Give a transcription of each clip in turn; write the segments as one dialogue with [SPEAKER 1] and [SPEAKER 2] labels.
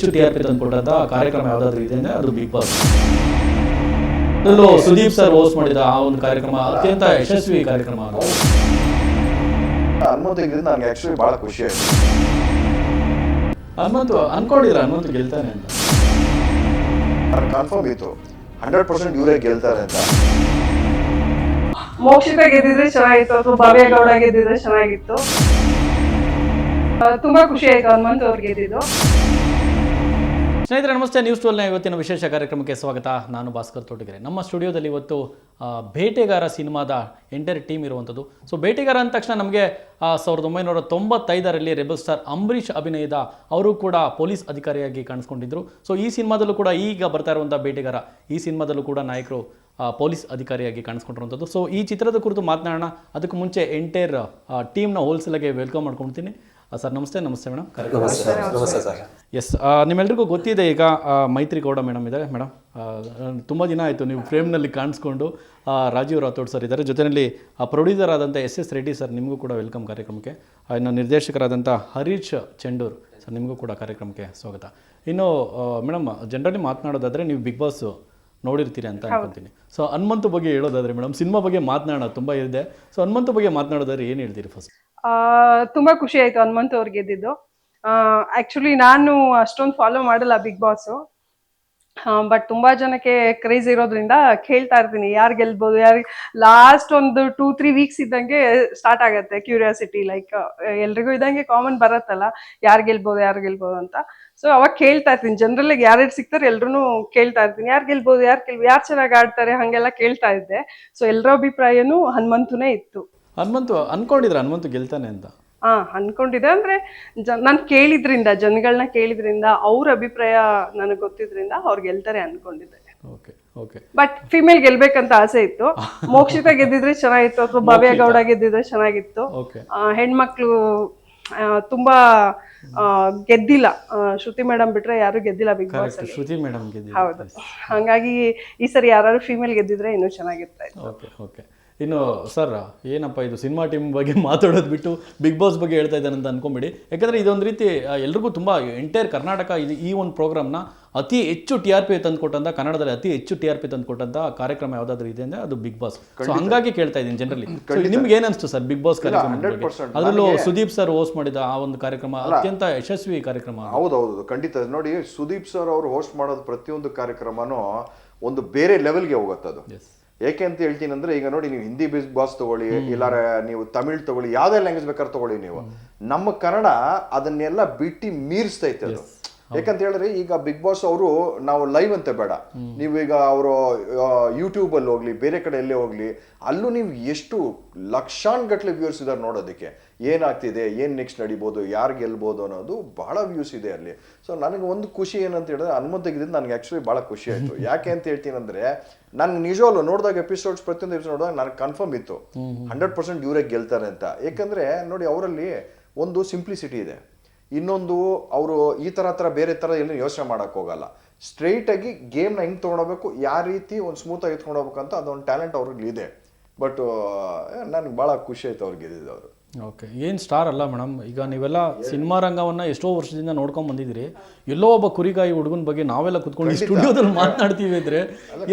[SPEAKER 1] ಹೆಚ್ಚು T R P ತಂದುಕೊಟ್ಟಂತ ಕಾರ್ಯಕ್ರಮ ಯಾವುದಾದ್ರೂ ಇದೆ ಅಂದ್ರೆ ಅದು ಬಿಗ್ ಬಾಸ್ ಅದರಲ್ಲೂ ಸುದೀಪ್ ಸರ್ ಹೋಸ್ಟ್ ಮಾಡಿದ ಆ ಒಂದು ಕಾರ್ಯಕ್ರಮ ಅತ್ಯಂತ ಯಶಸ್ವಿ ಕಾರ್ಯಕ್ರಮ ಅದು.
[SPEAKER 2] ಹನುಮಂತಿಗಿಂದ ನನಗೆ ಆಕ್ಚುಲಿ ಬಹಳ ಖುಷಿ ಆಯ್ತು.
[SPEAKER 1] ಹನುಮಂತು ಅನ್ಕೊಂಡಿದ್ರ ಹನುಮಂತು ಗೆಲ್ತಾನೆ ಅಂತ.
[SPEAKER 2] ನನಗೆ ಕನ್ಫರ್ಮ್ ಇತ್ತು. ಹಂಡ್ರೆಡ್ ಪರ್ಸೆಂಟ್ ಇವರೇ ಗೆಲ್ತಾರೆ ಅಂತ.
[SPEAKER 3] ಮೋಕ್ಷಿತ ಗೆದ್ದಿದ್ರೆ ಚೆನ್ನಾಗಿತ್ತು ಅಥವಾ ಭವ್ಯ ಗೌಡ ಗೆದ್ದಿದ್ರೆ ಚೆನ್ನಾಗಿತ್ತು. ಆ, ತುಂಬಾ ಖುಷಿ ಆಯ್ತು ಹನುಮಂತ್ ಅವ್ರು ಗೆದ್ದಿದ್ದು.
[SPEAKER 1] ಸ್ನೇಹಿತರೆ, ನಮಸ್ತೆ. ನ್ಯೂಸ್ ಟ್ವೆಲ್ನ ಇವತ್ತಿನ ವಿಶೇಷ ಕಾರ್ಯಕ್ರಮಕ್ಕೆ ಸ್ವಾಗತ. ನಾನು ಭಾಸ್ಕರ್ ತೋಟಗೆರೆ ನಮ್ಮ ಸ್ಟುಡಿಯೋದಲ್ಲಿ ಇವತ್ತು ಬೇಟೆಗಾರ ಸಿನಿಮಾದ ಎಂಟೈರ್ ಟೀಮ್ ಇರುವಂಥದ್ದು. ಸೊ ಬೇಟೆಗಾರ ಅಂದ ತಕ್ಷಣ ನಮಗೆ ಸಾವಿರದ ಒಂಬೈನೂರ ತೊಂಬತ್ತೈದರಲ್ಲಿ ರೆಬಲ್ ಸ್ಟಾರ್ ಅಂಬರೀಷ್ ಅಭಿನಯದ ಅವರು ಕೂಡ ಪೊಲೀಸ್ ಅಧಿಕಾರಿಯಾಗಿ ಕಾಣಿಸ್ಕೊಂಡಿದ್ದರು ಸೊ ಈ ಸಿನಿಮಾದಲ್ಲೂ ಕೂಡ ಈಗ ಬರ್ತಾ ಇರುವಂಥ ಬೇಟೆಗಾರ, ಈ ಸಿನಿಮಾದಲ್ಲೂ ಕೂಡ ನಾಯಕರು ಪೊಲೀಸ್ ಅಧಿಕಾರಿಯಾಗಿ ಕಾಣಿಸ್ಕೊಂಡಿರುವಂಥದ್ದು. ಸೊ ಈ ಚಿತ್ರದ ಕುರಿತು ಮಾತನಾಡೋಣ. ಅದಕ್ಕೂ ಮುಂಚೆ ಎಂಟೈರ್ ಟೀಮ್ನ ಹೋಲ್ಸೇಲಾಗೆ ವೆಲ್ಕಮ್ ಮಾಡ್ಕೊಳ್ತೀನಿ ಸರ್ ನಮಸ್ತೆ ನಮಸ್ತೆ ಮೇಡಮ್.
[SPEAKER 4] ನಮಸ್ತೆ ನಮಸ್ತೆ ಸರ್.
[SPEAKER 1] ಎಸ್ ನಿಮ್ಮೆಲ್ರಿಗೂ ಗೊತ್ತಿದೆ ಈಗ ಮೈತ್ರಿ ಗೌಡ ಮೇಡಮ್ ಇದ್ದಾರೆ ಮೇಡಮ್. ತುಂಬ ದಿನ ಆಯಿತು ನೀವು ಫ್ರೇಮ್ನಲ್ಲಿ ಕಾಣಿಸ್ಕೊಂಡು ರಾಜೀವ್ ರಾಥೋಡ್ ಸರ್ ಇದ್ದಾರೆ ಜೊತೆಯಲ್ಲಿ ಪ್ರೊಡ್ಯೂಸರ್ ಆದಂಥ ಎಸ್ ಎಸ್ ರೆಡ್ಡಿ ಸರ್ ನಿಮಗೂ ಕೂಡ ವೆಲ್ಕಮ್ ಕಾರ್ಯಕ್ರಮಕ್ಕೆ. ಇನ್ನು ನಿರ್ದೇಶಕರಾದಂಥ ಹರೀಶ್ ಚೆಂಡೂರ್ ಸರ್ ನಿಮಗೂ ಕೂಡ ಕಾರ್ಯಕ್ರಮಕ್ಕೆ ಸ್ವಾಗತ. ಇನ್ನು ಮೇಡಮ್ ಜನರಲಿ ಮಾತನಾಡೋದಾದರೆ ನೀವು ಬಿಗ್ ಬಾಸ್ ನೋಡಿರ್ತೀರಿ ಅಂತ ಅನ್ಕೊಂತೀನಿ. ಸೊ ಹನುಮಂತ ಬಗ್ಗೆ ಹೇಳೋದಾದ್ರೆ ಮೇಡಮ್ ಸಿನಿಮಾ ಬಗ್ಗೆ ಮಾತನಾಡೋಣ ತುಂಬಾ ಇದೆ. ಸೊ ಹನುಮಂತ ಬಗ್ಗೆ ಮಾತನಾಡೋದಾದ್ರೆ ಏನು ಹೇಳ್ತೀರಿ ಫಸ್ಟ್
[SPEAKER 3] ಆ, ತುಂಬಾ ಖುಷಿ ಆಯ್ತು ಹನುಮಂತ ಅವ್ರು ಗೆದ್ದಿದ್ದು. ಆಕ್ಚುಲಿ ನಾನು ಅಷ್ಟೊಂದು ಫಾಲೋ ಮಾಡಲ್ಲ ಬಿಗ್ ಬಾಸ್ ಬಟ್ ತುಂಬಾ ಜನಕ್ಕೆ ಕ್ರೇಜ್ ಇರೋದ್ರಿಂದ ಕೇಳ್ತಾ ಇರ್ತೀನಿ. ಯಾರು ಗೆಲ್ಬೋದು? ಯಾರು ಲಾಸ್ಟ್ ಒಂದು ಟೂ ತ್ರೀ ವೀಕ್ಸ್ ಇದ್ದಂಗೆ ಸ್ಟಾರ್ಟ್ ಆಗತ್ತೆ ಕ್ಯೂರಿಯಾಸಿಟಿ ಲೈಕ್ ಎಲ್ರಿಗೂ ಇದ್ದಂಗೆ ಕಾಮನ್ ಬರತ್ತಲ್ಲ. ಯಾರು ಗೆಲ್ಬೋದು? ಯಾರು ಗೆಲ್ಬೋದು ಅಂತ. ಸೊ ಅವಾಗ ಕೇಳ್ತಾ ಇರ್ತೀನಿ. ಜನರಲ್ ಯಾರ್ಯಾರು ಸಿಗ್ತಾರೆ ಎಲ್ರು ಕೇಳ್ತಾ ಇರ್ತೀನಿ. ಯಾರು ಗೆಲ್ಬೋದು? ಯಾರು ಗೆಲ್ ಯಾರು ಚೆನ್ನಾಗಿ ಆಡ್ತಾರೆ? ಹಂಗೆಲ್ಲ ಕೇಳ್ತಾ ಇದ್ದೆ. ಸೊ ಎಲ್ಲರ ಅಭಿಪ್ರಾಯನೂ ಹನುಮಂತುನೇ ಇತ್ತು.
[SPEAKER 1] ಹನುಮಂತು ಅನ್ಕೊಂಡಿದ್ರ ಹನುಮಂತು ಗೆಲ್ತಾನೆ ಅಂತ.
[SPEAKER 3] ಹಾ ಅನ್ಕೊಂಡಿದೆ ಅಂದ್ರೆ ಜ ನಾನು ಕೇಳಿದ್ರಿಂದ ಜನಗಳನ್ನ ಕೇಳಿದ್ರಿಂದ ಅವ್ರ ಅಭಿಪ್ರಾಯ ನನಗೆ ಗೊತ್ತಿದ್ರಿಂದ ಅವ್ರು ಗೆಲ್ತಾರೆ ಅನ್ಕೊಂಡಿದ್ದೆ.
[SPEAKER 1] ಓಕೆ ಓಕೆ
[SPEAKER 3] ಬಟ್ ಫಿಮೇಲ್ ಗೆಲ್ಬೇಕಂತ ಆಸೆ ಇತ್ತು. ಮೋಕ್ಷಿತ ಗೆದ್ದಿದ್ರೆ ಚೆನ್ನಾಗಿತ್ತು ಅಥವಾ ಭವ್ಯ ಗೌಡ ಗೆದ್ದಿದ್ರೆ ಚೆನ್ನಾಗಿತ್ತು. ಆ, ಹೆಣ್ಮಕ್ಳು ಆ, ತುಂಬಾ ಆ, ಗೆದ್ದಿಲ್ಲ. ಆ, ಶ್ರುತಿ ಮೇಡಮ್ ಬಿಟ್ರೆ ಯಾರು ಗೆದ್ದಿಲ್ಲ big boss
[SPEAKER 1] correct Shruti madam
[SPEAKER 3] ಹೌದು. ಹಂಗಾಗಿ ಈ ಸರಿ ಯಾರು ಫಿಮೇಲ್ ಗೆದ್ದಿದ್ರೆ ಇನ್ನೂ ಚೆನ್ನಾಗಿರ್ತಾ ಇತ್ತು.
[SPEAKER 1] ಓಕೆ ಓಕೆ ಇನ್ನು ಸರ್ ಏನಪ್ಪ ಇದು ಸಿನಿಮಾ ಟೀಮ್ ಬಗ್ಗೆ ಮಾತಾಡೋದು ಬಿಟ್ಟು ಬಿಗ್ ಬಾಸ್ ಬಗ್ಗೆ ಹೇಳ್ತಾ ಇದ್ದಾನೆ ಅಂತ ಅನ್ಕೊಂಬಿಡಿ. ಯಾಕಂದ್ರೆ ಇದೊಂದು ರೀತಿ ಎಲ್ರಿಗೂ ತುಂಬ ಎಂಟೈರ್ ಕರ್ನಾಟಕ ಇದು ಈ ಒಂದು ಪ್ರೋಗ್ರಾಮ್ನ ಅತಿ ಹೆಚ್ಚು ಟಿ ಆರ್ ಪಿ ತಂದುಕೊಟ್ಟಂಥ ಕನ್ನಡದಲ್ಲಿ ಅತಿ ಹೆಚ್ಚು ಟಿ ಆರ್ ಪಿ ತಂದುಕೊಟ್ಟಂಥ ಕಾರ್ಯಕ್ರಮ ಯಾವುದಾದ್ರೂ ಇದೆ ಅಂದ್ರೆ ಅದು ಬಿಗ್ ಬಾಸ್. ಸೊ ಹಂಗಾಗಿ ಕೇಳ್ತಾ ಇದ್ದೀನಿ ಜನರಲಿ ನಿಮ್ಗೆ ಏನಿಸ್ತು ಸರ್ ಬಿಗ್ ಬಾಸ್ ಕಾರ್ಯಕ್ರಮ
[SPEAKER 2] 100%
[SPEAKER 1] ಅದರಲ್ಲೂ ಸುದೀಪ್ ಸರ್ ಹೋಸ್ಟ್ ಮಾಡಿದ ಆ ಒಂದು ಕಾರ್ಯಕ್ರಮ ಅತ್ಯಂತ ಯಶಸ್ವಿ ಕಾರ್ಯಕ್ರಮ ಅದು.
[SPEAKER 2] ಹೌದೌದು ಖಂಡಿತ. ನೋಡಿ ಸುದೀಪ್ ಸರ್ ಅವರು ಹೋಸ್ಟ್ ಮಾಡೋದು ಪ್ರತಿಯೊಂದು ಕಾರ್ಯಕ್ರಮನೂ ಒಂದು ಬೇರೆ ಲೆವೆಲ್ಗೆ ಹೋಗುತ್ತೆ
[SPEAKER 1] Yes.
[SPEAKER 2] ಏಕೆ ಅಂತ ಹೇಳ್ತೀನಿ ಅಂದ್ರೆ ಈಗ ನೋಡಿ ನೀವು ಹಿಂದಿ ಬಿಗ್ ಬಾಸ್ ತಗೊಳ್ಳಿ ಇಲ್ಲಾರ ನೀವು ತಮಿಳ್ ತಗೊಳ್ಳಿ ಯಾವ್ದೇ ಲ್ಯಾಂಗ್ವೇಜ್ ಬೇಕಾದ್ರೆ ತಗೊಳ್ಳಿ ನೀವು. ನಮ್ಮ ಕನ್ನಡ ಅದನ್ನೆಲ್ಲ ಬಿಟ್ಟು ಮೀರಿಸ್ತೈತೆ ಅದು. ಯಾಕಂತ ಹೇಳಿದ್ರೆ ಈಗ ಬಿಗ್ ಬಾಸ್ ಅವರು ನಾವು ಲೈವ್ ಅಂತ ಬೇಡ. ನೀವು ಈಗ ಅವರು ಯೂಟ್ಯೂಬ್ ಅಲ್ಲಿ ಹೋಗ್ಲಿ ಬೇರೆ ಕಡೆ ಎಲ್ಲೇ ಹೋಗ್ಲಿ ಅಲ್ಲೂ ನೀವು ಎಷ್ಟು ಲಕ್ಷಾನ್ ಗಟ್ಲೆ ವ್ಯೂರ್ಸ್ ಇದಾರೆ ನೋಡೋದಕ್ಕೆ. ಏನಾಗ್ತಿದೆ ಏನ್ ನೆಕ್ಸ್ಟ್ ನಡಿಬೋದು ಯಾರು ಗೆಲ್ಬೋದು ಅನ್ನೋದು ಬಹಳ ವ್ಯೂಸ್ ಇದೆ ಅಲ್ಲಿ. ಸೊ ನನಗೆ ಒಂದು ಖುಷಿ ಏನಂತ ಹೇಳಿದ್ರೆ ಹನುಮಂತಗಿದ್ದು ನನಗೆ ಆಕ್ಚುಲಿ ಬಹಳ ಖುಷಿ ಆಯ್ತು. ಯಾಕೆ ಅಂತ ಹೇಳ್ತೀನಿ ಅಂದ್ರೆ ನನ್ಗೆ ನಿಜವಲ್ಲೂ ನೋಡಿದಾಗ ಎಪಿಸೋಡ್ಸ್ ಪ್ರತಿಯೊಂದು ಎಪಿಸೋಡ್ ನೋಡಿದಾಗ ನನಗೆ ಕನ್ಫರ್ಮ್ ಇತ್ತು. ಹಂಡ್ರೆಡ್ ಪರ್ಸೆಂಟ್ ಇವರೇ ಗೆಲ್ತಾರೆ ಅಂತ. ಯಾಕಂದ್ರೆ ನೋಡಿ ಅವರಲ್ಲಿ ಒಂದು ಸಿಂಪ್ಲಿಸಿಟಿ ಇದೆ. ಇನ್ನೊಂದು ಅವರು ಈ ಥರ ತರ ಬೇರೆ ಥರ ಎಲ್ಲ ಯೋಚನೆ ಮಾಡಕ್ ಹೋಗಲ್ಲ. ಸ್ಟ್ರೈಟ್ ಆಗಿ ಗೇಮ್ನ ಹೆಂಗೆ ತೊಗೊಂಡೋಗ್ಬೇಕು ಯಾವ ರೀತಿ ಒಂದು ಸ್ಮೂತ್ ಆಗಿ ಎತ್ಕೊಂಡು ಹೋಗ್ಬೇಕಂತ ಅದೊಂದು ಟ್ಯಾಲೆಂಟ್ ಅವ್ರಿಗೆ ಇದೆ. ಬಟ್ ನನಗೆ ಭಾಳ ಖುಷಿ ಆಯ್ತು ಅವ್ರಿಗೆ ಗೆದ್ದಿದ್ದು ಅವರು.
[SPEAKER 1] ಓಕೆ ಏನು ಸ್ಟಾರ್ ಅಲ್ಲ ಮೇಡಮ್ ಈಗ ನೀವೆಲ್ಲ ಸಿನಿಮಾ ರಂಗವನ್ನು ಎಷ್ಟೋ ವರ್ಷದಿಂದ ನೋಡ್ಕೊಂಡು ಬಂದಿದ್ದೀರಿ. ಎಲ್ಲೋ ಒಬ್ಬ ಕುರಿಗಾಯಿ ಹುಡುಗನ ಬಗ್ಗೆ ನಾವೆಲ್ಲ ಕುತ್ಕೊಂಡು ಸ್ಟುಡಿಯೋದಲ್ಲಿ ಮಾತನಾಡ್ತೀವಿ ಅಂದರೆ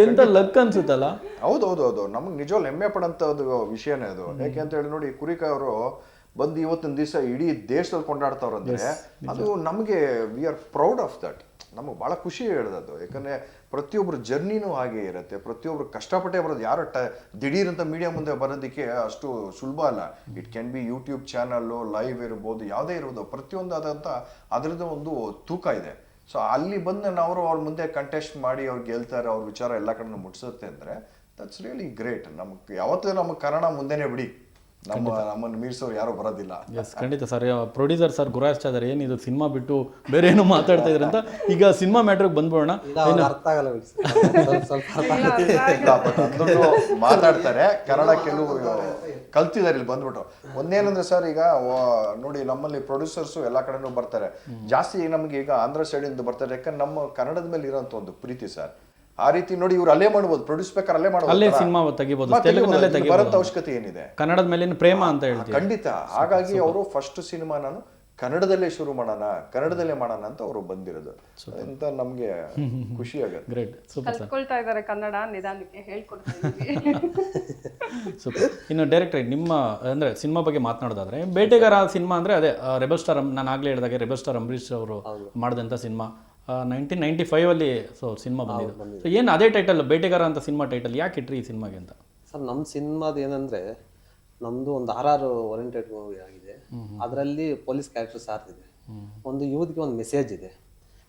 [SPEAKER 1] ಎಂತ ಲಕ್ ಅನ್ಸುತ್ತಲ್ಲ?
[SPEAKER 2] ಹೌದು ಹೌದು ಹೌದು. ನಮಗೆ ನಿಜವಾಗ್ಲು ಹೆಮ್ಮೆ ಪಡೋಂಥದ್ದು ವಿಷಯನೇ ಅದು. ಯಾಕೆ ಅಂತ ಹೇಳಿ ನೋಡಿ ಕುರಿಕಾಯಿ ಅವರು ಬಂದು ಇವತ್ತಿನ ದಿವಸ ಇಡೀ ದೇಶದಲ್ಲಿ ಕೊಂಡಾಡ್ತಾವ್ರಂದ್ರೆ ಅದು ನಮಗೆ we are proud of that ನಮಗೆ ಭಾಳ ಖುಷಿ ಹೇಳ್ದದು ಯಾಕಂದರೆ ಪ್ರತಿಯೊಬ್ಬರ ಜರ್ನಿನೂ ಹಾಗೆ ಇರುತ್ತೆ. ಪ್ರತಿಯೊಬ್ಬರು ಕಷ್ಟಪಟ್ಟೆ ಬರೋದು ಯಾರು ಟ ದಿಢೀರಂತ ಮೀಡಿಯಾ ಮುಂದೆ ಬರೋದಕ್ಕೆ ಅಷ್ಟು ಸುಲಭ ಅಲ್ಲ. It can be YouTube channel live ಇರ್ಬೋದು ಯಾವುದೇ ಇರ್ಬೋದು. ಪ್ರತಿಯೊಂದಾದಂಥ ಅದರದ್ದು ಒಂದು ತೂಕ ಇದೆ. ಸೊ ಅಲ್ಲಿ ಬಂದು ನಾವು ಅವ್ರ ಮುಂದೆ ಕಂಟೆಸ್ಟ್ ಮಾಡಿ ಅವ್ರು ಗೆಲ್ತಾರೆ ಅವ್ರ ವಿಚಾರ ಎಲ್ಲ ಕಡೆ ಮುಟ್ಸುತ್ತೆ ಅಂದರೆ ದಟ್ಸ್ ರಿಯಲಿ ಗ್ರೇಟ್ ನಮ್ಗೆ ಯಾವತ್ತೂ ನಮ್ಮ ಕನ್ನಡ ಮುಂದೆನೇ ಬಿಡಿ. ನಮ್ಮ ನಮ್ಮನ್ನು ಮೀರಿಸೋರು ಯಾರು ಬರೋದಿಲ್ಲ.
[SPEAKER 1] ಎಸ್ ಖಂಡಿತ ಸರ್. ಪ್ರೊಡ್ಯೂಸರ್ ಸರ್ ಗುರಾಯಿಸ್ತಾ ಏನು ಇದು ಸಿನಿಮಾ ಬಿಟ್ಟು ಬೇರೆ ಏನೋ ಮಾತಾಡ್ತಾ ಇದ್ದಾರೆ ಅಂತ ಈಗ ಸಿನಿಮಾ ಮ್ಯಾಟ್ರಿಗೆ ಬಂದ್ಬೋಣ
[SPEAKER 4] ಇಲ್ಲ ಅರ್ಥ ಆಗಲ್ಲ
[SPEAKER 2] ಮಾತಾಡ್ತಾರೆ. ಕನ್ನಡ ಕೆಲವು ಕಲ್ತಿದ್ದಾರೆ ಇಲ್ಲಿ ಬಂದ್ಬಿಟ್ಟು ಒಂದೇನಂದ್ರೆ ಸರ್ ಈಗ ನೋಡಿ ನಮ್ಮಲ್ಲಿ ಪ್ರೊಡ್ಯೂಸರ್ಸ್ ಎಲ್ಲ ಕಡೆನೂ ಬರ್ತಾರೆ. ಜಾಸ್ತಿ ನಮ್ಗೆ ಈಗ ಆಂಧ್ರ ಸೈಡ್ ಇಂದ ಬರ್ತಾರೆ. ಯಾಕಂದ್ರೆ ನಮ್ಮ ಕನ್ನಡದ ಮೇಲೆ ಇರೋಂಥ ಒಂದು ಪ್ರೀತಿ ಸರ್. ಆ ರೀತಿ ನೋಡಿ ಇವ್ರು ಅಲ್ಲೇ ಮಾಡ್ಬೋದು ಪ್ರೊಡ್ಯೂಸ್ ಬೇಕಾದ್ರೆ ಅಲ್ಲೇ ಮಾಡ್ಬೋದು
[SPEAKER 1] ಅಲ್ಲೇ. ಸಿನಿಮಾ ತೆಗಿಬೋದು
[SPEAKER 2] ಮತ್ತೆ
[SPEAKER 1] ತೆಲುಗಿನಲ್ಲೇ
[SPEAKER 2] ತೆಗಿಬೋದು. ಬರೋಂಥ ಅವಶ್ಯಕತೆ ಏನಿದೆ?
[SPEAKER 1] ಕನ್ನಡದ ಮೇಲಿನ ಪ್ರೇಮ ಅಂತ ಹೇಳ್ತೀವಿ.
[SPEAKER 2] ಖಂಡಿತ. ಹಾಗಾಗಿ ಅವರು ಫಸ್ಟ್ ಸಿನಿಮಾ ನಾನು ಕನ್ನಡದಲ್ಲೇ ಶುರು ಮಾಡೋಣ ಕನ್ನಡದಲ್ಲೇ ಮಾಡೋಣ ಅಂತ ಅವರು ಬಂದಿರೋದು. ಅಂತ ನಮ್ಗೆ ಖುಷಿ ಆಗುತ್ತೆ.
[SPEAKER 1] ಗ್ರೇಟ್ ಸೂಪರ್ ಸರ್
[SPEAKER 3] ಕಲ್ತ್ಕೊಳ್ತಾ ಇದ್ದಾರೆ ಕನ್ನಡ ನಿಧಾನಕ್ಕೆ ಹೇಳ್ಕೊಡ್ತಾ ಇದ್ದೀವಿ
[SPEAKER 1] ಸೂಪರ್. ಇನ್ನು ಡೈರೆಕ್ಟ್ರಿ ನಿಮ್ಮ ಅಂದರೆ ಸಿನಿಮಾ ಬಗ್ಗೆ ಮಾತನಾಡೋದಾದ್ರೆ ಬೇಟೆಗಾರ ಸಿನಿಮಾ ಅಂದರೆ ಅದೇ ರೆಬಲ್ ಸ್ಟಾರ್ ನಾನು ಆಗಲೇ ಹೇಳಿದಾಗೆ ರೆಬಲ್ ಸ್ಟಾರ್ ಅಂಬರೀಷ್ ಅವರು ಮಾಡಿದಂಥ ಸಿನಿಮಾ. ನೈನ್ಟೀನ್ ನೈಂಟಿ ಫೈವಲ್ಲಿ ಸೊ ಸಿನಿಮಾ ಬಂದಿದೆ ಸೊ ಏನು ಅದೇ ಟೈಟಲ್ ಬೇಟೆಗಾರ ಅಂತ ಸಿನಿಮಾ ಟೈಟಲ್ ಯಾಕೆ ಇಟ್ರಿ ಈ ಸಿನಿಮಾಗೆ ಅಂತ?
[SPEAKER 4] ಸರ್ ನಮ್ಮ ಸಿನಿಮಾದ ಏನಂದ್ರೆ ನಮ್ದು ಒಂದು ಆರ್ ಆರ್ ಓರಿಯೆಂಟೆಡ್ ಮೂವಿ ಆಗಿದೆ ಅದರಲ್ಲಿ ಪೊಲೀಸ್ ಕ್ಯಾರೆಕ್ಟರ್ ಸಾರ್ತಿದೆ ಒಂದು ಯೂತ್ಗೆ ಒಂದು ಮೆಸೇಜ್ ಇದೆ.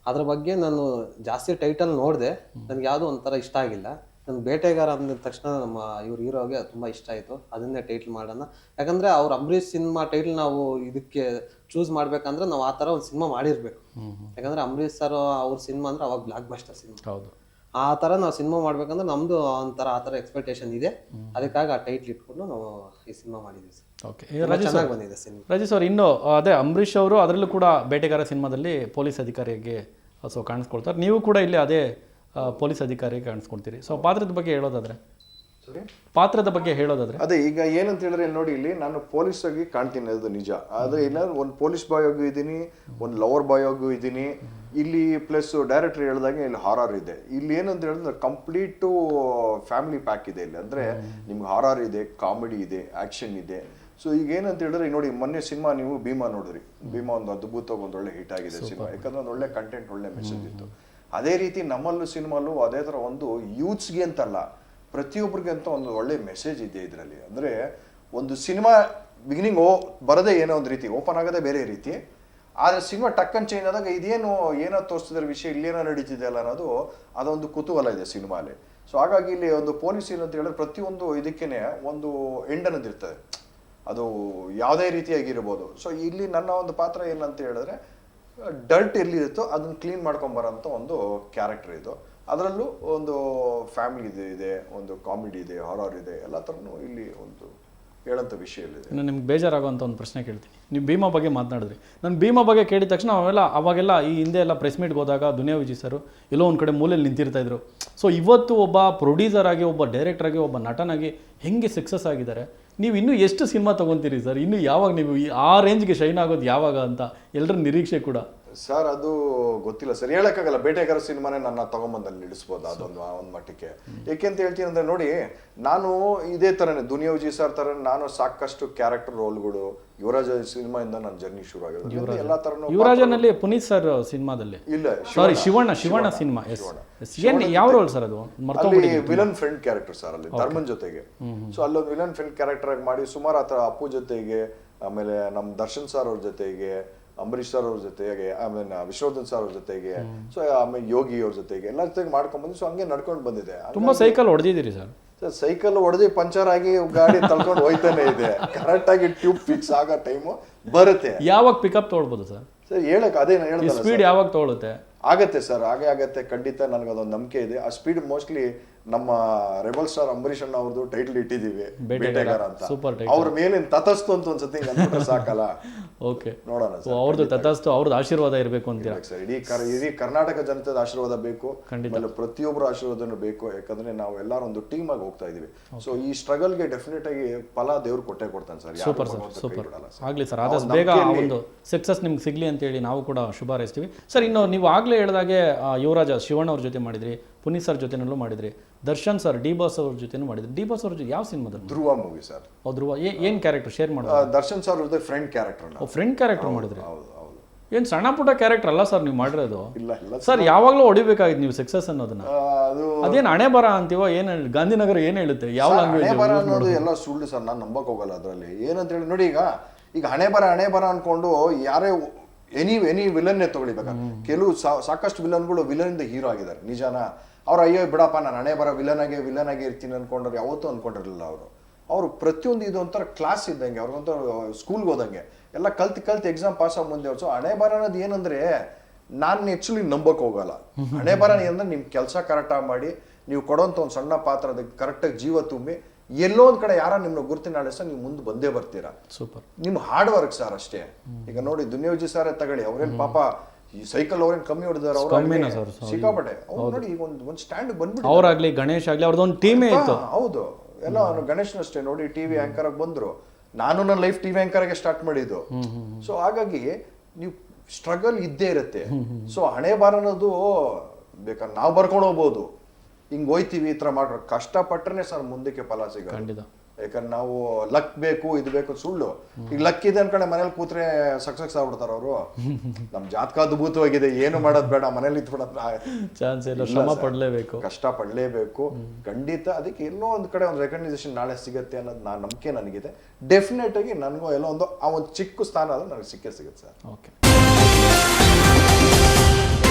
[SPEAKER 4] ಅದ್ರ ಬಗ್ಗೆ ನಾನು ಜಾಸ್ತಿ ಟೈಟಲ್ ನೋಡಿದೆ. ನನಗೆ ಯಾವುದೋ ಒಂಥರ ಇಷ್ಟ ಆಗಿಲ್ಲ. ನನ್ನ ಬೇಟೆಗಾರ ಅಂದ ತಕ್ಷಣ ನಮ್ಮ ಇವ್ರ ಹೀರೋಗೆ ತುಂಬ ಇಷ್ಟ ಆಯಿತು. ಅದನ್ನೇ ಟೈಟ್ಲ್ ಮಾಡೋಣ. ಯಾಕಂದ್ರೆ ಅವ್ರ ಅಂಬರೀಷ್ ಸಿನಿಮಾ ಟೈಟ್ಲ್ ನಾವು ಇದಕ್ಕೆ ಚೂಸ್ ಮಾಡ್ಬೇಕಂದ್ರೆ ನಾವು ಆ ಥರ ಒಂದು ಸಿನಿಮಾ ಮಾಡಿರ್ಬೇಕು. ಯಾಕಂದ್ರೆ ಅಂಬರೀಷ್ ಸರ್ ಅವ್ರ ಸಿನಿಮಾ ಅಂದ್ರೆ ಅವಾಗ ಬ್ಲಾಕ್ ಬಸ್ಟರ್ ಸಿನಿಮಾ.
[SPEAKER 1] ಹೌದು.
[SPEAKER 4] ಆ ಥರ ನಾವು ಸಿನಿಮಾ ಮಾಡ್ಬೇಕಂದ್ರೆ ನಮ್ದು ಒಂಥರ ಆ ಥರ ಎಕ್ಸ್ಪೆಕ್ಟೇಷನ್ ಇದೆ. ಅದಕ್ಕಾಗಿ ಆ ಟೈಟ್ಲ್ ಇಟ್ಕೊಂಡು ನಾವು ಈ ಸಿನಿಮಾ ಮಾಡಿದ್ವಿ ಸರ್
[SPEAKER 1] ಓಕೆ
[SPEAKER 4] ಚೆನ್ನಾಗಿ ಬಂದಿದೆ ಸಿನಿಮಾ.
[SPEAKER 1] ರಜಿ ಸರ್ ಇನ್ನು ಅದೇ ಅಂಬರೀಷ್ ಅವರು ಅದರಲ್ಲೂ ಕೂಡ ಬೇಟೆಗಾರ ಸಿನಿಮಾದಲ್ಲಿ ಪೊಲೀಸ್ ಅಧಿಕಾರಿಗೆ ಸೊ ಕಾಣಿಸ್ಕೊಳ್ತಾರೆ. ನೀವು ಕೂಡ ಇಲ್ಲಿ ಅದೇ ಪೊಲೀಸ್ ಅಧಿಕಾರಿಗೆ ಕಾಣಿಸ್ಕೊಳ್ತೀರಿ ಸೊ ಪಾತ್ರದ ಬಗ್ಗೆ ಹೇಳೋದಾದ್ರೆ?
[SPEAKER 2] ಸರಿ
[SPEAKER 1] ಪಾತ್ರದ ಬಗ್ಗೆ ಹೇಳೋದಾದ್ರೆ?
[SPEAKER 2] ಅದೇ ಈಗ ಏನಂತ ಹೇಳಿದ್ರೆ ನೋಡಿ ಇಲ್ಲಿ ನಾನು ಪೊಲೀಸ್ ಆಗಿ ಕಾಣ್ತೀನಿ ಅದು ನಿಜ. ಆದ್ರೆ ಇಲ್ಲ ಒಂದು ಪೊಲೀಸ್ ಬಾಯ್ ಆಗು ಇದ್ದೀನಿ ಒಂದು ಲವರ್ ಬಾಯ್ ಆಗು ಇದ್ದೀನಿ ಇಲ್ಲಿ ಪ್ಲಸ್ ಡೈರೆಕ್ಟರ್ ಹೇಳ್ದಂಗೆ ಇಲ್ಲಿ ಹಾರರ್ ಇದೆ. ಇಲ್ಲಿ ಏನಂತ ಹೇಳಿದ್ರೆ ಕಂಪ್ಲೀಟು ಫ್ಯಾಮಿಲಿ ಪ್ಯಾಕ್ ಇದೆ ಇಲ್ಲಿ. ಅಂದ್ರೆ ನಿಮ್ಗೆ ಹಾರರ್ ಇದೆ ಕಾಮಿಡಿ ಇದೆ ಆಕ್ಷನ್ ಇದೆ. ಸೊ ಈಗ ಏನಂತ ಹೇಳಿದ್ರೆ ನೋಡಿ ಮೊನ್ನೆ ಸಿನಿಮಾ ನೀವು ಭೀಮಾ ನೋಡಿದ್ರಿ. ಭೀಮಾ ಒಂದು ಅದ್ಭುತವಾಗಿ ಒಂದು ಒಳ್ಳೆ ಹಿಟ್ ಆಗಿದೆ ಸಿನಿಮಾ. ಯಾಕಂದ್ರೆ ಒಂದು ಒಳ್ಳೆ ಕಂಟೆಂಟ್ ಒಳ್ಳೆ ಮೆಸೇಜ್ ಇತ್ತು. ಅದೇ ರೀತಿ ನಮ್ಮಲ್ಲೂ ಸಿನಿಮಾಲು ಅದೇ ಥರ ಒಂದು ಯೂತ್ಸ್ಗೆ ಅಂತಲ್ಲ ಪ್ರತಿಯೊಬ್ಬರಿಗೆ ಅಂತ ಒಂದು ಒಳ್ಳೆ ಮೆಸೇಜ್ ಇದೆ ಇದರಲ್ಲಿ. ಅಂದರೆ ಒಂದು ಸಿನಿಮಾ ಬಿಗಿನಿಂಗ್ ಓ ಬರದೇ ಏನೋ ಒಂದು ರೀತಿ ಓಪನ್ ಆಗೋದೇ ಬೇರೆ ರೀತಿ, ಆದರೆ ಸಿನಿಮಾ ಟಕ್ಕನ್ ಚೇಂಜ್ ಆದಾಗ ಇದೇನು, ಏನೋ ತೋರಿಸ್ತಿದ್ರೆ ವಿಷಯ, ಇಲ್ಲೇನೋ ನಡೀತಿದೆ ಅಲ್ಲ ಅನ್ನೋದು ಅದೊಂದು ಕುತೂಹಲ ಇದೆ ಸಿನಿಮಾಲಿ ಸೊ ಹಾಗಾಗಿ ಇಲ್ಲಿ ಒಂದು ಪೊಲೀಸ್ ಅಂತ ಹೇಳಿದ್ರೆ ಪ್ರತಿಯೊಂದು ಇದಕ್ಕೇನೆ ಒಂದು ಎಂಡ್ ಅನ್ನೋದಿರ್ತದೆ. ಅದು ಯಾವುದೇ ರೀತಿಯಾಗಿರ್ಬೋದು. ಸೊ ಇಲ್ಲಿ ನನ್ನ ಒಂದು ಪಾತ್ರ ಏನಂತ ಹೇಳಿದ್ರೆ ಡರ್ಟ್ ಎಲ್ಲಿರುತ್ತೋ ಅದನ್ನ ಕ್ಲೀನ್ ಮಾಡ್ಕೊಂಬರೋಂಥ ಒಂದು ಕ್ಯಾರೆಕ್ಟರ್ ಇದು. ಅದರಲ್ಲೂ ಒಂದು ಫ್ಯಾಮಿಲಿ ಇದೆ ಇದೆ, ಒಂದು ಕಾಮಿಡಿ ಇದೆ, ಹಾರರ್ ಇದೆ, ಎಲ್ಲ ಥರನೂ ಇಲ್ಲಿ ಒಂದು ಹೇಳೋಂಥ ವಿಷಯ ಇಲ್ಲಿದೆ
[SPEAKER 1] ನಾನು ನಿಮ್ಗೆ ಬೇಜಾರಾಗುವಂಥ ಒಂದು ಪ್ರಶ್ನೆ ಕೇಳ್ತೀನಿ. ನೀವು ಭೀಮಾ ಬಗ್ಗೆ ಮಾತನಾಡಿದ್ರಿ. ನಾನು ಭೀಮಾ ಬಗ್ಗೆ ಕೇಳಿದ ತಕ್ಷಣ ಅವೆಲ್ಲ, ಅವಾಗೆಲ್ಲ ಈ ಹಿಂದೆ ಎಲ್ಲ ಪ್ರೆಸ್ ಮೀಟ್ಗೆ ಹೋದಾಗ ದುನಿಯಾ ವಿಜಿ ಸರ್ ಎಲ್ಲೋ ಒಂದು ಕಡೆ ಮೂಲೆಯಲ್ಲಿ ನಿಂತಿರ್ತಾ ಇದ್ರು. ಸೊ ಇವತ್ತು ಒಬ್ಬ ಪ್ರೊಡ್ಯೂಸರ್ ಆಗಿ, ಒಬ್ಬ ಡೈರೆಕ್ಟರ್ ಆಗಿ, ಒಬ್ಬ ನಟನಾಗಿ ಹೆಂಗೆ ಸಕ್ಸಸ್ ಆಗಿದ್ದಾರೆ? ನೀವು ಇನ್ನೂ ಎಷ್ಟು ಸಿನಿಮಾ ತೊಗೊತೀರಿ ಸರ್? ಇನ್ನು ಯಾವಾಗ ನೀವು ಆ ರೇಂಜ್ಗೆ ಶೈನ್ ಆಗೋದು ಯಾವಾಗ ಅಂತ? ಎಲ್ಲರ ನಿರೀಕ್ಷೆ ಕೂಡ.
[SPEAKER 2] ಸರ್ ಅದು ಗೊತ್ತಿಲ್ಲ. ಸರ್ ಹೇಳಕ್ಕಾಗಲ್ಲ. ಬೇಟೆಗಾರ ಸಿನಿಮಾನೇ ನನ್ನ ತಗೊಂಬಂದಲ್ಲಿ ನಿಲ್ಲಿಸ್ಬೋದು. ಅದೊಂದು ಆ ಒಂದು ಮಟ್ಟಕ್ಕೆ ಏಕೆಂತ ಹೇಳ್ತೀನಿ ಅಂದ್ರೆ ನೋಡಿ ನಾನು ಇದೇ ಥರನೇ ದುನಿಯಾ ವಿಜಯ್ ಸರ್ ಥರ ನಾನು ಸಾಕಷ್ಟು ಕ್ಯಾರೆಕ್ಟರ್ ರೋಲ್ಗಳು ಯುವರಾಜ ಸಿನಿಮಾಯಿಂದ ನನ್ನ ಜರ್ನಿ ಶುರು ಆಗಿರೋದು ಎಲ್ಲ ಥರನೂ
[SPEAKER 1] ಯುವರಾಜನಲ್ಲಿ ಪುನೀತ್ ಸರ್ ಸಿನಿಮಾದಲ್ಲಿ.
[SPEAKER 2] ಇಲ್ಲ
[SPEAKER 1] ಸಾರಿ ಶಿವಣ್ಣ. ಶಿವಣ್ಣ ಸಿನಿಮಾ. ಏನು ಯಾವ ರೋಲ್ ಸರ್ ಅದು?
[SPEAKER 2] ಅಲ್ಲಿ ವಿಲನ್ ಫ್ರೆಂಡ್ ಕ್ಯಾರೆಕ್ಟರ್ ಸರ್ ಅಲ್ಲಿ ಧರ್ಮನ್ ಜೊತೆಗೆ. ಸೊ ಅಲ್ಲೊಂದು ವಿಲನ್ ಫ್ರೆಂಡ್ ಕ್ಯಾರೆಕ್ಟರ್ ಆಗಿ ಮಾಡಿ ಸುಮಾರು ಆತರ ಅಪ್ಪು ಜೊತೆಗೆ ಆಮೇಲೆ ನಮ್ ದರ್ಶನ್ ಸರ್ ಅವ್ರ ಜೊತೆಗೆ ಅಂಬರೀಶ್ ಸರ್ ಅವ್ರ ಜೊತೆಗೆ ಆಮೇಲೆ ವಿಶ್ವವರ್ಧನ್ ಸರ್ ಅವ್ರ ಜೊತೆಗೆ ಸೊ ಆಮೇಲೆ ಯೋಗಿ ಅವ್ರ ಜೊತೆಗೆ ಎಲ್ಲ ಜೊತೆಗೆ ಮಾಡ್ಕೊಂಡ್ ಬಂದು ಸೊ ಹಂಗೆ ನಡ್ಕೊಂಡು ಬಂದಿದೆ.
[SPEAKER 1] ತುಂಬಾ ಸೈಕಲ್ ಹೊಡೆದಿದ್ದೀರಿ ಸರ್.
[SPEAKER 2] ಸರ್ ಸೈಕಲ್ ಹೊಡೆದು ಪಂಚರ್ ಆಗಿ ಗಾಡಿ ತಳ್ಕೊಂಡು ಹೋಯ್ತಾನೆ ಇದೆ. ಕರೆಕ್ಟ್ ಆಗಿ ಟ್ಯೂಬ್ ಫಿಕ್ಸ್ ಆಗೋ ಟೈಮು ಬರುತ್ತೆ.
[SPEAKER 1] ಯಾವಾಗ ಪಿಕಪ್ ತೊಗೊಳ್ಬೋದು ಸರ್?
[SPEAKER 2] ಸರ್ ಹೇಳಕ್ ಅದೇ
[SPEAKER 1] ಸ್ಪೀಡ್ ಯಾವಾಗ ತೊಗೊಳುತ್ತೆ?
[SPEAKER 2] ಆಗತ್ತೆ ಸರ್ ಹಾಗೆ ಆಗತ್ತೆ ಖಂಡಿತ ನನಗೆ ಅದೊಂದು ನಂಬಿಕೆ ಇದೆ. ಆ ಸ್ಪೀಡ್ ಮೋಸ್ಟ್ಲಿ ನಮ್ಮ ರೆಬಲ್ ಸ್ಟಾರ್ ಅಂಬರೀಷ್ ಅಣ್ಣ ಅವ್ರದ್ದು ಟೈಟಲ್ ಇಟ್ಟಿದೀವಿ ಬೇಟೆಗಾರ ಅಂತ. ಅವ್ರ ಮೇಲಿನ ತತಸ್ತು ಅಂತ ಒಂದ್ಸತಿ ಸಾಕಲ್ಲ.
[SPEAKER 1] ಓಕೆ
[SPEAKER 2] ನೋಡೋಣ
[SPEAKER 1] ಅವ್ರದ್ದು ತತಸ್ತು ಅವ್ರದ್ದು ಆಶೀರ್ವಾದ ಇರಬೇಕು ಅಂತ
[SPEAKER 2] ಸರ್ ಇಡೀ ಕರ್ ಇಡೀ ಕರ್ನಾಟಕ ಜನತೆದ ಆಶೀರ್ವಾದ ಬೇಕು. ಆಮೇಲೆ ಪ್ರತಿಯೊಬ್ಬರ ಆಶೀರ್ವಾದನೂ ಬೇಕು ಯಾಕಂದ್ರೆ ನಾವು ಎಲ್ಲರೂ ಒಂದು ಟೀಮ್ ಆಗಿ ಹೋಗ್ತಾ ಇದೀವಿ ಸೊ ಈ ಸ್ಟ್ರಗಲ್ಗೆ ಡೆಫಿನೆಟ್ ಆಗಿ ಫಲ ದೇವ್ರು ಕೊಟ್ಟೆ ಕೊಡ್ತಾನೆ ಸರ್
[SPEAKER 1] ಸೂಪರ್ ಸರ್ ಸೂಪರ್ ಆಗ್ಲಿ ಸರ್ ಆದಷ್ಟು ಬೇಗ ಒಂದು ಸಕ್ಸಸ್ ನಿಮ್ಗೆ ಅಂತ ಹೇಳಿ ನಾವು ಕೂಡ ಶುಭ ಹಾರೈಸ್ತೀವಿ. ಸರ್ ಇನ್ನು ನೀವು ಆಗ್ಲೇ ಹೇಳಿದಾಗೆ ಯುವರಾಜ ಶಿವಣ್ಣ ಅವ್ರ ಜೊತೆ ಮಾಡಿದ್ರಿ ಪುನೀತ್ ಸರ್ ಜೊತೆನಲ್ಲೂ ಮಾಡಿದ್ರಿ. ದರ್ಶನ್ ಸರ್ ಡಿ ಬಾಸ್ ಅವ್ರ ಜೊತೆ ಮಾಡಿದ್ರು. ಡಿ ಬಾಸ್ ಅವ್ರ ಜೊತೆ ಯಾವ ಸಿನಿಮಾದಲ್ಲಿ
[SPEAKER 2] ಧ್ರುವ ಮೂವಿ ಸರ್.
[SPEAKER 1] ಧ್ರುವ. ಏನ್ ಕ್ಯಾರೆಕ್ಟರ್ ಶೇರ್ ಮಾಡಿದ್ರು?
[SPEAKER 2] ದರ್ಶನ್ ಸರ್ ಅವ್ರದ್ದು ಫ್ರೆಂಡ್ ಕ್ಯಾರೆಕ್ಟರ್
[SPEAKER 1] ಫ್ರೆಂಡ್ ಕ್ಯಾರೆಕ್ಟರ್ ಮಾಡಿದ್ರಿ?
[SPEAKER 2] ಹೌದು ಹೌದು.
[SPEAKER 1] ಏನು ಸಣ್ಣ ಪುಟ್ಟ ಕ್ಯಾರೆಕ್ಟರ್ ಅಲ್ಲ ಸರ್ ನೀವು ಮಾಡಿರೋದು?
[SPEAKER 2] ಇಲ್ಲ ಇಲ್ಲ
[SPEAKER 1] ಸರ್. ಯಾವಾಗಲೂ ಹೊಡಿಬೇಕಾಗಿತ್ತು ನೀವು ಸಕ್ಸಸ್ ಅನ್ನೋದನ್ನ.
[SPEAKER 2] ಅದು
[SPEAKER 1] ಅದೇನು ಹಣೆ ಬರ ಅಂತೀವೋ ಏನು ಗಾಂಧಿನಗರ ಏನು ಹೇಳುತ್ತೆ? ಯಾವ
[SPEAKER 2] ಹಣೆ ಬರ ಅನ್ನೋದು ಎಲ್ಲ ಸುಳ್ಳು ಸರ್ ನಾನು ನಂಬಕ್ ಹೋಗಲ್ಲ ಅದರಲ್ಲಿ. ಏನಂತ ಹೇಳಿ ನೋಡಿ ಈಗ ಈಗ ಹಣೆ ಬರ ಹಣೆ ಬರ ಅನ್ಕೊಂಡು ಯಾರೇ ಎನಿ ಎನಿ ವಿಲನ್ನೇ ತಗೊಳ್ಬೇಕಾ? ಕೆಲವು ಸಾಕಷ್ಟು ವಿಲನ್ಗಳು ವಿಲನ್ ಇಂದ ಹೀರೋ ಆಗಿದ್ದಾರೆ. ನಿಜಾನ ಅವ್ರು ಅಯ್ಯೋ ಬಿಡಪ್ಪ ನಾನು ಹಣೆ ಬರೋ ವಿಲನ್ ಆಗಿ ವಿಲನ್ ಆಗಿ ಇರ್ತೀನಿ ಅನ್ಕೊಂಡ್ರೆ ಯಾವತ್ತೂ ಅನ್ಕೊಂಡಿರಲಿಲ್ಲ ಅವರು. ಅವರು ಪ್ರತಿಯೊಂದು ಇದು ಒಂಥರ ಕ್ಲಾಸ್ ಇದ್ದಂಗೆ ಅವ್ರಿಗೊಂಥರ ಸ್ಕೂಲ್ಗೆ ಹೋದಂಗೆ. ಎಲ್ಲ ಕಲ್ತು ಕಲ್ತು ಎಕ್ಸಾಮ್ ಪಾಸ್ ಆಗಿ ಮುಂದೆ ಸೊ ಹಣೆ ಬರ ಅನ್ನೋದು ಏನಂದ್ರೆ ನಾನು ಆ್ಯಕ್ಚುಲಿ ನಂಬಕ್ಕೆ ಹೋಗಲ್ಲ. ಹಣೆ ಬರ ಅಂದ್ರೆ ನಿಮ್ಮ ಕೆಲಸ ಕರೆಕ್ಟಾಗಿ ಮಾಡಿ ನೀವು ಕೊಡೋಂಥ ಒಂದು ಸಣ್ಣ ಪಾತ್ರ ಅದಕ್ಕೆ ಕರೆಕ್ಟಾಗಿ ಜೀವ ತುಂಬಿ ಎಲ್ಲೋ ಒಂದ್ ಕಡೆ ಯಾರ ನಿಮ್ನ ಗುರುತಿನ ಆಡಿಸ್ತಾ ನೀವು ಮುಂದೆ ಬಂದೇ ಬರ್ತೀರಾ?
[SPEAKER 1] ಸೂಪರ್
[SPEAKER 2] ನಿಮ್ಮ ಹಾರ್ಡ್ ವರ್ಕ್ ಸರ್ ಅಷ್ಟೇ. ಈಗ ನೋಡಿ ದುನಿಯೋಜಿ ಸರ್ ತಗೊಳ್ಳಿ ಅವ್ರೇನ್ ಪಾಪ ಈ ಸೈಕಲ್ ಅವ್ರೇನು ಕಮ್ಮಿ ಹೊಡೆದಾರ
[SPEAKER 1] sir?
[SPEAKER 2] ಸಿಕ್ಕಾಪಟ್ಟೆ. ಅವ್ರು ನೋಡಿ ಈಗ ಒಂದು ಒಂದು ಸ್ಟ್ಯಾಂಡ್ ಬಂದ್ಬಿಟ್ಟು
[SPEAKER 1] ಅವ್ರಾಗ್ಲಿ ಗಣೇಶ್ ಆಗಲಿ ಅವ್ರದ್ದೊಂದು ಟೀಮೇ ಇತ್ತು.
[SPEAKER 2] ಹೌದು. ಎಲ್ಲ ಗಣೇಶನ್ ಅಷ್ಟೇ ನೋಡಿ ಟಿವಿ ಆಂಕರ್ ಆಗಿ ಬಂದ್ರು. ನಾನು ನನ್ನ ಲೈಫ್ ಟಿವಿ ಆಂಕರ್ ಆಗಿ ಸ್ಟಾರ್ಟ್ ಮಾಡಿದ್ದು. ಸೊ ಹಾಗಾಗಿ ನೀವು ಸ್ಟ್ರಗಲ್ ಇದ್ದೇ ಇರುತ್ತೆ. ಸೊ ಹಣೆ ಬಾರ ಅನ್ನೋದು ಬೇಕಾದ್ರೆ ನಾವು ಬರ್ಕೊಂಡು ಹೋಗ್ಬೋದು. ಹಿಂಗ್ ಹೋಯ್ತೀವಿ ಈ ತರ ಮಾಡ್ರೆ ಕಷ್ಟಪಟ್ರೆ ಸರ್ ಮುಂದಕ್ಕೆ ಫಲ ಸಿಗೋದು.
[SPEAKER 1] ಖಂಡಿತ.
[SPEAKER 2] ಯಾಕಂದ್ರೆ ನಾವು ಲಕ್ ಬೇಕು ಇದು ಬೇಕು ಸುಳ್ಳು. ಈಗ ಲಕ್ ಇದೆ ಅನ್ಕೊಂಡೆ ಮನೇಲಿ ಕೂತ್ರೆ ಸಕ್ಸಸ್ ಆಗ್ಬಿಡ್ತಾರ ಅವರು. ನಮ್ ಜಾತಕ ಅದ್ಭುತವಾಗಿದೆ ಏನು ಮಾಡೋದ್ ಬೇಡ ಮನೇಲಿ ಇದ್ಬಿಡೋದ್
[SPEAKER 1] ಚಾನ್ಸ್ ಇಲ್ಲ ಶ್ರಮ. ಪಡಲೇಬೇಕು.
[SPEAKER 2] ಕಷ್ಟ ಪಡ್ಲೇಬೇಕು. ಖಂಡಿತ ಅದಕ್ಕೆ ಎಲ್ಲೋ ಒಂದ್ ಕಡೆ ಒಂದು ರೆಕಗ್ನೈಸೇಷನ್ ನಾಳೆ ಸಿಗುತ್ತೆ ಅನ್ನೋದು ನಾನು ನಂಬಿಕೆ ನನಗಿದೆ. ಡೆಫಿನೆಟ್ ಆಗಿ ನನಗೂ ಎಲ್ಲೋ ಒಂದು ಆ ಒಂದು ಚಿಕ್ಕ ಸ್ಥಾನ ಅದು ನನಗೆ ಸಿಕ್ಕೇ ಸಿಗುತ್ತೆ sir.
[SPEAKER 1] Okay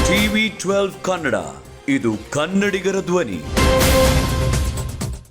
[SPEAKER 5] TV twelve Kannada. ಇದು ಕನ್ನಡಿಗರ ಧ್ವನಿ.